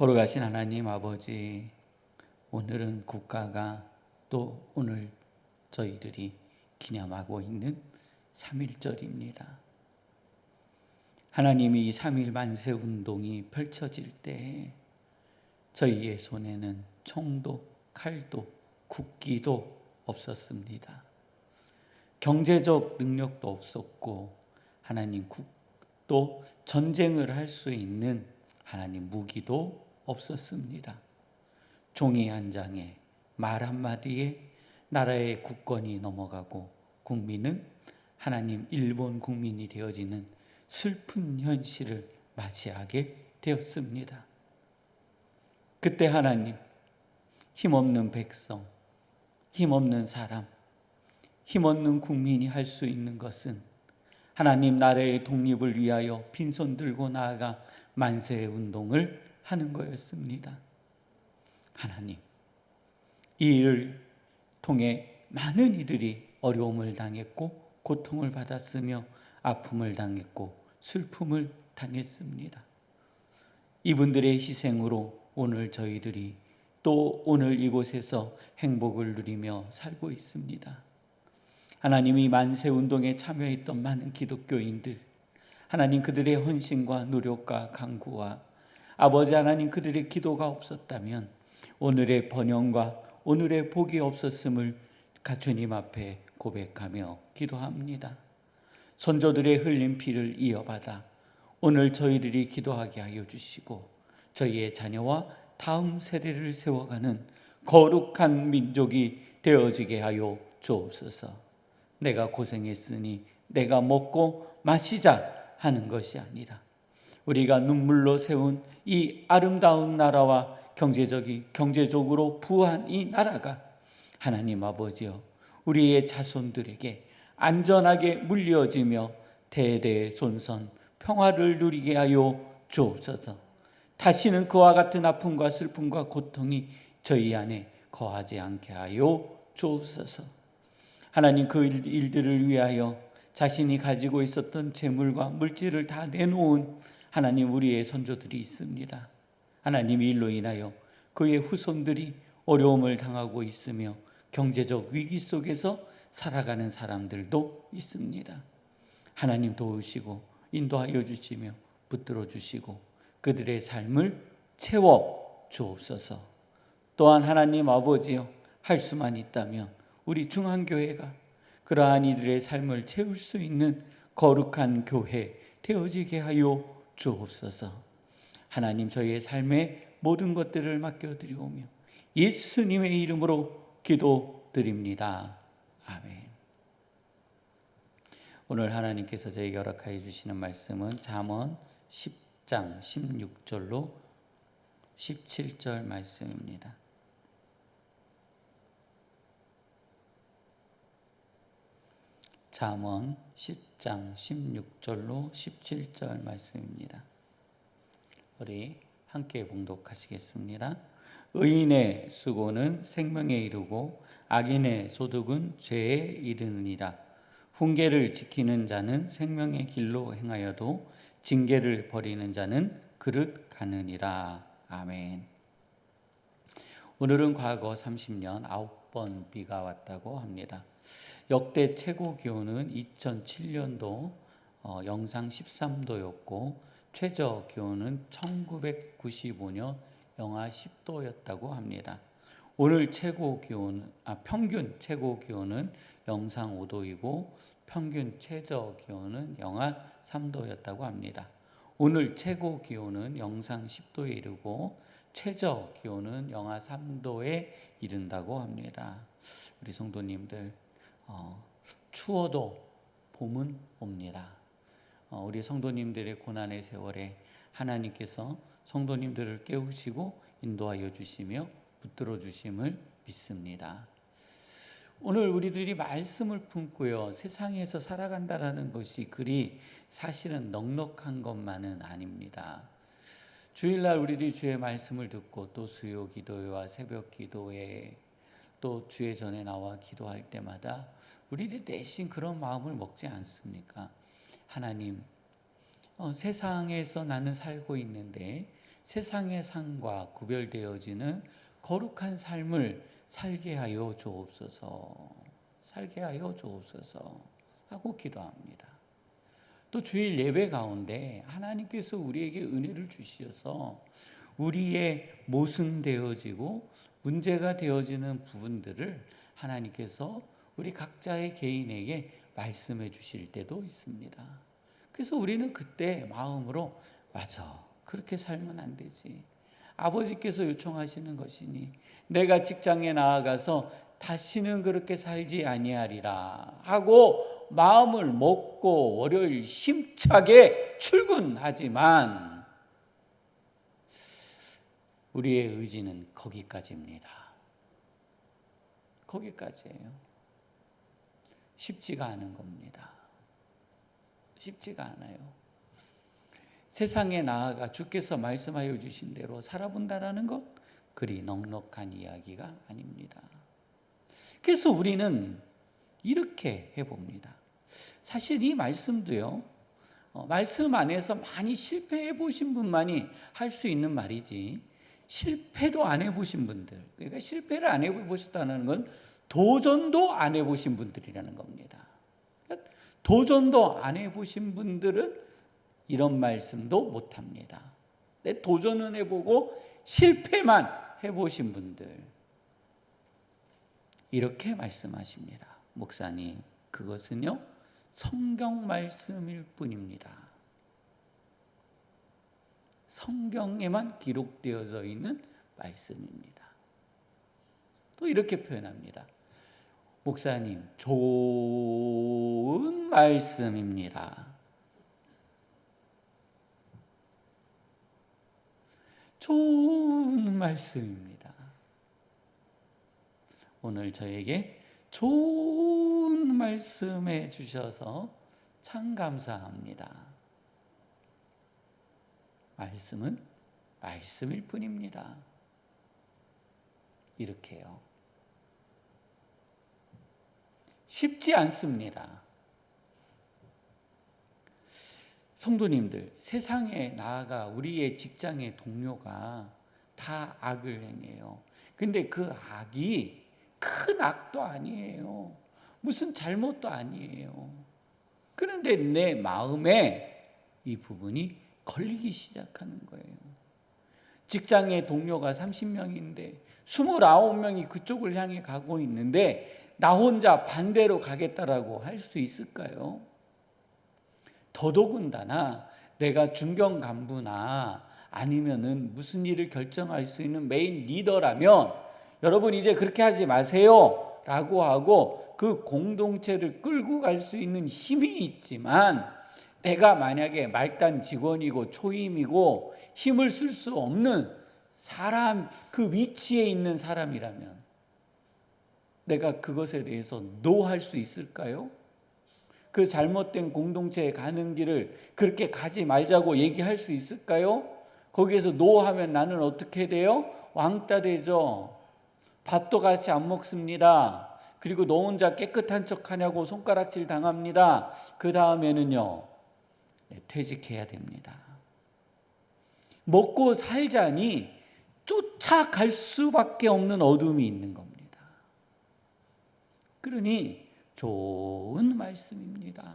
걸어가신 하나님 아버지, 오늘은 국가가 또 오늘 저희들이 기념하고 있는 3.1절입니다. 하나님이 이 3.1 만세 운동이 펼쳐질 때 저희의 손에는 총도 칼도 국기도 없었습니다. 경제적 능력도 없었고 하나님 국도 전쟁을 할 수 있는 하나님 무기도 없었습니다. 종이 한 장에 말 한마디에 나라의 국권이 넘어가고 국민은 하나님 일본 국민이 되어지는 슬픈 현실을 맞이하게 되었습니다. 그때 하나님 힘없는 백성, 힘없는 사람, 힘없는 국민이 할 수 있는 것은 하나님 나라의 독립을 위하여 빈손 들고 나아가 만세 운동을 하는 거였습니다. 하나님, 이 일을 통해 많은 이들이 어려움을 당했고 고통을 받았으며 아픔을 당했고 슬픔을 당했습니다. 이분들의 희생으로 오늘 저희들이 또 오늘 이곳에서 행복을 누리며 살고 있습니다. 하나님이 만세 운동에 참여했던 많은 기독교인들, 하나님 그들의 헌신과 노력과 강구와 아버지 하나님 그들의 기도가 없었다면 오늘의 번영과 오늘의 복이 없었음을 주님 앞에 고백하며 기도합니다. 선조들의 흘린 피를 이어받아 오늘 저희들이 기도하게 하여 주시고 저희의 자녀와 다음 세대를 세워가는 거룩한 민족이 되어지게 하여 주옵소서. 내가 고생했으니 내가 먹고 마시자 하는 것이 아니라 우리가 눈물로 세운 이 아름다운 나라와 경제적이 경제적으로 부한 이 나라가 하나님 아버지여 우리의 자손들에게 안전하게 물려지며 대대손손 평화를 누리게 하여 주옵소서. 다시는 그와 같은 아픔과 슬픔과 고통이 저희 안에 거하지 않게 하여 주옵소서. 하나님 그 일들을 위하여 자신이 가지고 있었던 재물과 물질을 다 내놓은 하나님 우리의 선조들이 있습니다. 하나님 일로 인하여 그의 후손들이 어려움을 당하고 있으며 경제적 위기 속에서 살아가는 사람들도 있습니다. 하나님 도우시고 인도하여 주시며 붙들어 주시고 그들의 삶을 채워 주옵소서. 또한 하나님 아버지여 할 수만 있다면 우리 중앙교회가 그러한 이들의 삶을 채울 수 있는 거룩한 교회 되어지게 하여 주옵소서. 하나님 저희의 삶의 모든 것들을 맡겨드리오며 예수님의 이름으로 기도드립니다. 아멘. 오늘 하나님께서 저에게 허락하여 주시는 말씀은 잠언 10장 16절로 17절 말씀입니다. 잠언 10 장 16절로 17절 말씀입니다. 우리 함께 봉독하시겠습니다. 의인의 수고는 생명에 이르고 악인의 소득은 죄에 이르느니라. 훈계를 지키는 자는 생명의 길로 행하여도 징계를 버리는 자는 그릇 가느니라. 아멘. 오늘은 과거 30년 9번 비가 왔다고 합니다. 역대 최고 기온은 2007년도 어, 영상 13도였고 최저 기온은 1995년 영하 10도였다고 합니다. 오늘 최고 기온 아 평균 최고 기온은 영상 5도이고 평균 최저 기온은 영하 3도였다고 합니다. 오늘 최고 기온은 영상 10도에 이르고 최저 기온은 영하 3도에 이른다고 합니다. 우리 성도님들 어, 추워도 봄은 옵니다. 어, 우리 성도님들의 고난의 세월에 하나님께서 성도님들을 깨우시고 인도하여 주시며 붙들어 주심을 믿습니다. 오늘 우리들이 말씀을 품고요. 세상에서 살아간다라는 것이 그리 사실은 넉넉한 것만은 아닙니다. 주일날 우리들이 주의 말씀을 듣고 또 수요 기도회와 새벽 기도회 또 주의 전에 나와 기도할 때마다 우리들이 대신 그런 마음을 먹지 않습니까? 하나님, 어, 세상에서 나는 살고 있는데 세상의 상과 구별되어지는 거룩한 삶을 살게 하여 주옵소서. 살게 하여 주옵소서. 하고 기도합니다. 또 주일 예배 가운데 하나님께서 우리에게 은혜를 주시어서 우리의 모순되어지고 문제가 되어지는 부분들을 하나님께서 우리 각자의 개인에게 말씀해 주실 때도 있습니다. 그래서 우리는 그때 마음으로 맞아. 그렇게 살면 안 되지. 아버지께서 요청하시는 것이니 내가 직장에 나아가서 다시는 그렇게 살지 아니하리라 하고 마음을 먹고 월요일 힘차게 출근하지만 우리의 의지는 거기까지입니다. 거기까지예요. 쉽지가 않은 겁니다. 쉽지가 않아요. 세상에 나아가 주께서 말씀하여 주신 대로 살아본다라는 것 그리 넉넉한 이야기가 아닙니다. 그래서 우리는 이렇게 해봅니다. 사실 이 말씀도요, 어, 말씀 안에서 많이 실패해 보신 분만이 할 수 있는 말이지, 실패도 안 해보신 분들, 그러니까 실패를 안 해보셨다는 건 도전도 안 해보신 분들이라는 겁니다. 그러니까 도전도 안 해보신 분들은 이런 말씀도 못 합니다. 도전은 해보고 실패만 해보신 분들. 이렇게 말씀하십니다. 목사님, 그것은요, 성경 말씀일 뿐입니다. 성경에만 기록되어져 있는 말씀입니다. 또 이렇게 표현합니다. 목사님, 좋은 말씀입니다. 좋은 말씀입니다. 오늘 저에게 좋은 말씀해 주셔서 참 감사합니다. 말씀은 말씀일 뿐입니다. 이렇게요. 쉽지 않습니다. 성도님들, 세상에 나아가 우리의 직장의 동료가 다 악을 행해요. 근데 그 악이 큰 악도 아니에요. 무슨 잘못도 아니에요. 그런데 내 마음에 이 부분이 걸리기 시작하는 거예요. 직장의 동료가 30명인데 29명이 그쪽을 향해 가고 있는데 나 혼자 반대로 가겠다라고 할 수 있을까요? 더더군다나 내가 중견 간부나 아니면은 무슨 일을 결정할 수 있는 메인 리더라면 여러분 이제 그렇게 하지 마세요. 라고 하고 그 공동체를 끌고 갈 수 있는 힘이 있지만 내가 만약에 말단 직원이고 초임이고 힘을 쓸 수 없는 사람 그 위치에 있는 사람이라면 내가 그것에 대해서 노할 수 있을까요? 그 잘못된 공동체에 가는 길을 그렇게 가지 말자고 얘기할 수 있을까요? 거기에서 노하면 나는 어떻게 돼요? 왕따 되죠. 밥도 같이 안 먹습니다. 그리고 너 혼자 깨끗한 척 하냐고 손가락질 당합니다. 그 다음에는요, 네, 퇴직해야 됩니다. 먹고 살자니 쫓아갈 수밖에 없는 어둠이 있는 겁니다. 그러니 좋은 말씀입니다.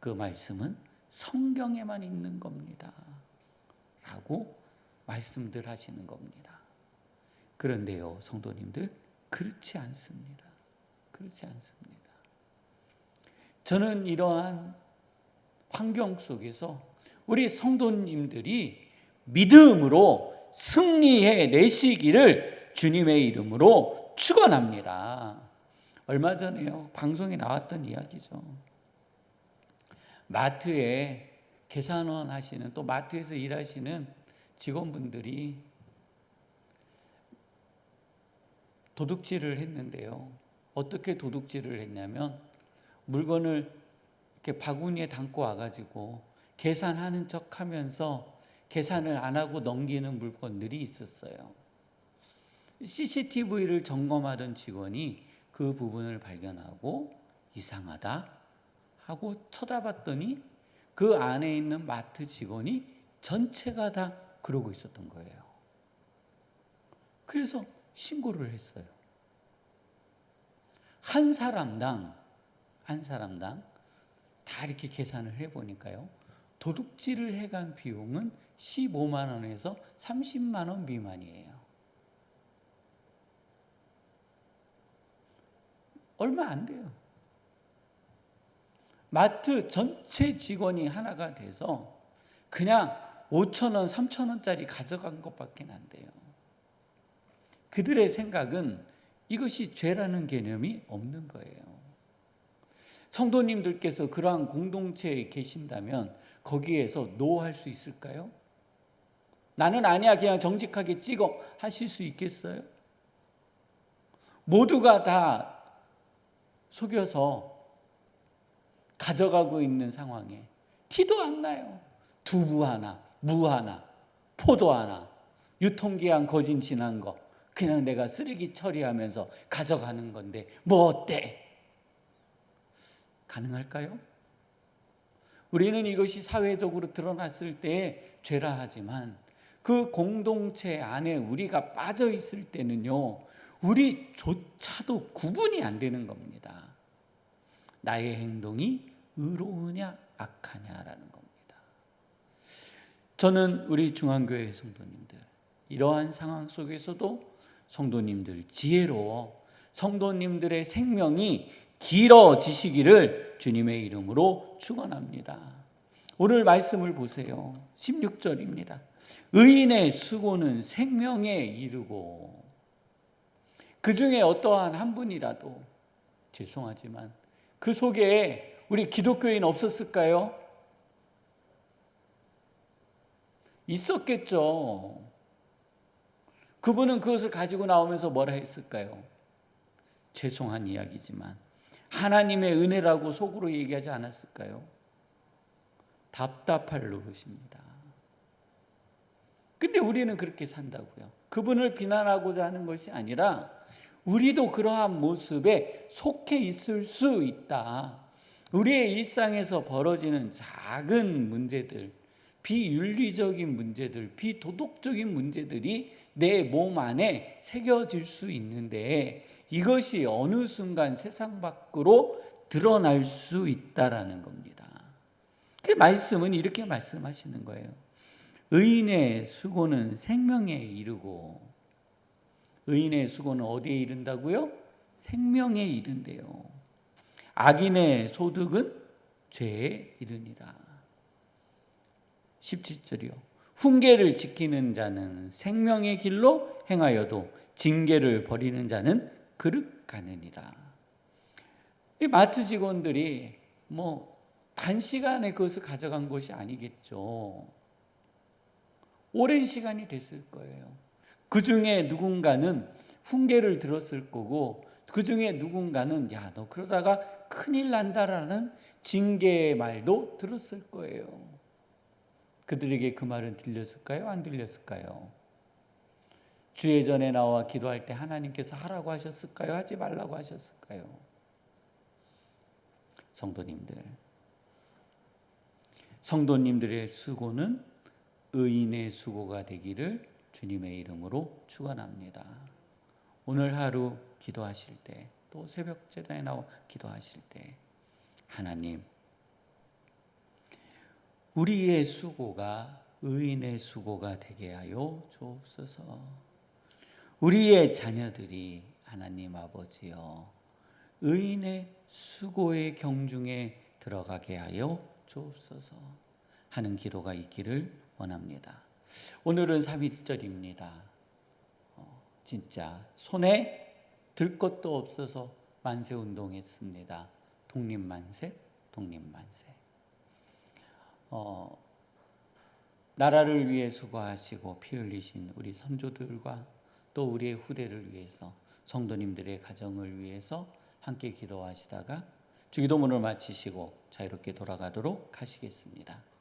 그 말씀은 성경에만 있는 겁니다. 라고 말씀들 하시는 겁니다. 그런데요, 성도님들, 그렇지 않습니다. 그렇지 않습니다. 저는 이러한 환경 속에서 우리 성도님들이 믿음으로 승리해 내시기를 주님의 이름으로 축원합니다. 얼마 전에요 방송에 나왔던 이야기죠. 마트에 계산원 하시는 또 마트에서 일하시는 직원분들이 도둑질을 했는데요. 어떻게 도둑질을 했냐면 물건을 이렇게 바구니에 담고 와가지고 계산하는 척 하면서 계산을 안 하고 넘기는 물건들이 있었어요. CCTV를 점검하던 직원이 그 부분을 발견하고 이상하다 하고 쳐다봤더니 그 안에 있는 마트 직원이 전체가 다 그러고 있었던 거예요. 그래서 신고를 했어요. 한 사람당 한 사람당 다 이렇게 계산을 해 보니까요. 도둑질을 해간 비용은 15만 원에서 30만 원 미만이에요. 얼마 안 돼요. 마트 전체 직원이 하나가 돼서 그냥 5천 원, 3천 원짜리 가져간 것밖에 안 돼요. 그들의 생각은 이것이 죄라는 개념이 없는 거예요. 성도님들께서 그러한 공동체에 계신다면 거기에서 노할 수 있을까요? 나는 아니야 그냥 정직하게 찍어 하실 수 있겠어요? 모두가 다 속여서 가져가고 있는 상황에 티도 안 나요. 두부 하나, 무 하나, 포도 하나, 유통기한 거진 지난 거 그냥 내가 쓰레기 처리하면서 가져가는 건데 뭐 어때? 가능할까요? 우리는 이것이 사회적으로 드러났을 때 죄라 하지만 그 공동체 안에 우리가 빠져 있을 때는요, 우리조차도 구분이 안 되는 겁니다. 나의 행동이 의로우냐, 악하냐라는 겁니다. 저는 우리 중앙교회 성도님들, 이러한 상황 속에서도 성도님들 지혜로워 성도님들의 생명이 길어지시기를 주님의 이름으로 축원합니다. 오늘 말씀을 보세요. 16절입니다. 의인의 수고는 생명에 이르고 그 중에 어떠한 한 분이라도 죄송하지만 그 속에 우리 기독교인 없었을까요? 있었겠죠. 그분은 그것을 가지고 나오면서 뭐라 했을까요? 죄송한 이야기지만 하나님의 은혜라고 속으로 얘기하지 않았을까요? 답답할 노릇입니다. 근데 우리는 그렇게 산다고요. 그분을 비난하고자 하는 것이 아니라 우리도 그러한 모습에 속해 있을 수 있다. 우리의 일상에서 벌어지는 작은 문제들, 비윤리적인 문제들, 비도덕적인 문제들이 내 몸 안에 새겨질 수 있는데 이것이 어느 순간 세상 밖으로 드러날 수 있다라는 겁니다. 그 말씀은 이렇게 말씀하시는 거예요. 의인의 수고는 생명에 이르고 의인의 수고는 어디에 이른다고요? 생명에 이른대요. 악인의 소득은 죄에 이르니라. 17절이요. 훈계를 지키는 자는 생명의 길로 행하여도 징계를 버리는 자는 그릇 가느니라. 이 마트 직원들이 뭐 단시간에 그것을 가져간 것이 아니겠죠. 오랜 시간이 됐을 거예요. 그 중에 누군가는 훈계를 들었을 거고, 그 중에 누군가는 야, 너 그러다가 큰일 난다라는 징계의 말도 들었을 거예요. 그들에게 그 말은 들렸을까요? 안 들렸을까요? 주의 전에 나와 기도할 때 하나님께서 하라고 하셨을까요? 하지 말라고 하셨을까요? 성도님들. 성도님들의 수고는 의인의 수고가 되기를 주님의 이름으로 축원합니다. 오늘 하루 기도하실 때, 또 새벽 제단에 나와 기도하실 때, 하나님, 우리의 수고가 의인의 수고가 되게 하여 주옵소서. 우리의 자녀들이 하나님 아버지여 의인의 수고의 경중에 들어가게 하여 주옵소서 하는 기도가 있기를 원합니다. 오늘은 3일절입니다. 어, 진짜 손에 들 것도 없어서 만세 운동했습니다. 독립만세, 독립만세. 어, 나라를 위해 수고하시고 피 흘리신 우리 선조들과 또 우리의 후대를 위해서 성도님들의 가정을 위해서 함께 기도하시다가 주기도문을 마치시고 자유롭게 돌아가도록 하시겠습니다.